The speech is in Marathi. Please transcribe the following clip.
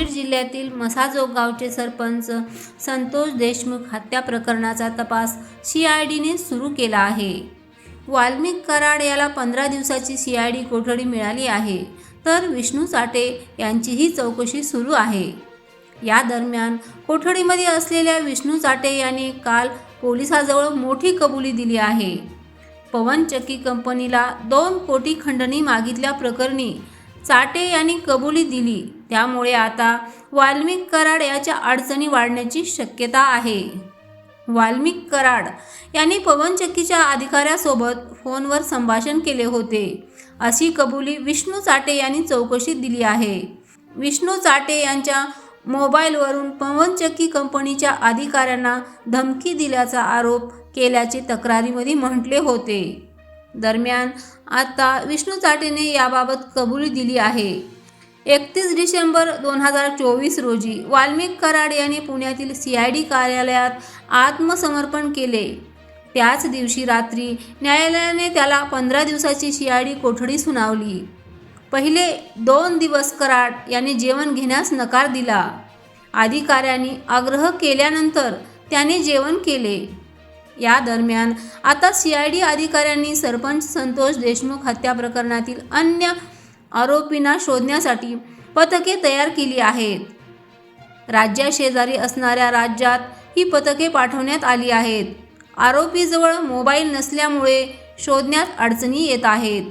जिल्ह्यातील मसाजोग गावचे सरपंच संतोष देशमुख हत्या प्रकरणाचा तपास सी आय डीने सुरू केला आहे. वाल्मिक कराड याला पंधरा दिवसाची सी आय डी कोठडी मिळाली आहे तर विष्णू चाटे यांचीही चौकशी सुरू आहे. या दरम्यान कोठडीमध्ये असलेल्या विष्णू चाटे यांनी काल पोलिसाजवळ मोठी कबुली दिली आहे. पवन चक्की कंपनीला दोन कोटी खंडणी मागितल्या प्रकरणी चाटे यांनी कबुली दिली. त्यामुळे आता वाल्मिक कराड याच्या अडचणी वाढण्याची शक्यता आहे. वाल्मिक कराड यांनी पवनचक्कीच्या अधिकाऱ्यासोबत फोनवर संभाषण केले होते. अशी कबुली विष्णू चाटे यांनी चौकशीत दिली आहे. विष्णू चाटे यांच्या मोबाईलवरून पवनचक्की कंपनीच्या अधिकाऱ्यांना धमकी दिल्याचा आरोप केल्याचे तक्रारीमध्ये म्हटले होते. दरम्यान आता विष्णू चाटेने याबाबत कबुली दिली आहे. एकतीस डिसेंबर दोन हजार चोवीस रोजी वाल्मिक कराड यांनी पुण्यातील सी आय डी कार्यालयात आत्मसमर्पण केले. त्याच दिवशी रात्री न्यायालयाने त्याला पंधरा दिवसाची सी आय डी कोठडी सुनावली. पहिले दोन दिवस कराड यांनी जेवण घेण्यास नकार दिला. अधिकाऱ्यांनी आग्रह केल्यानंतर त्याने जेवण केले. या दरम्यान आता सी आय डी अधिकाऱ्यांनी सरपंच संतोष देशमुख हत्या प्रकरणातील अन्य आरोपींना शोधण्यासाठी पथके तयार केली आहेत. राज्याशेजारी असणाऱ्या राज्यात ही पथके पाठवण्यात आली आहेत. आरोपीजवळ मोबाईल नसल्यामुळे शोधण्यात अडचणी येत आहेत.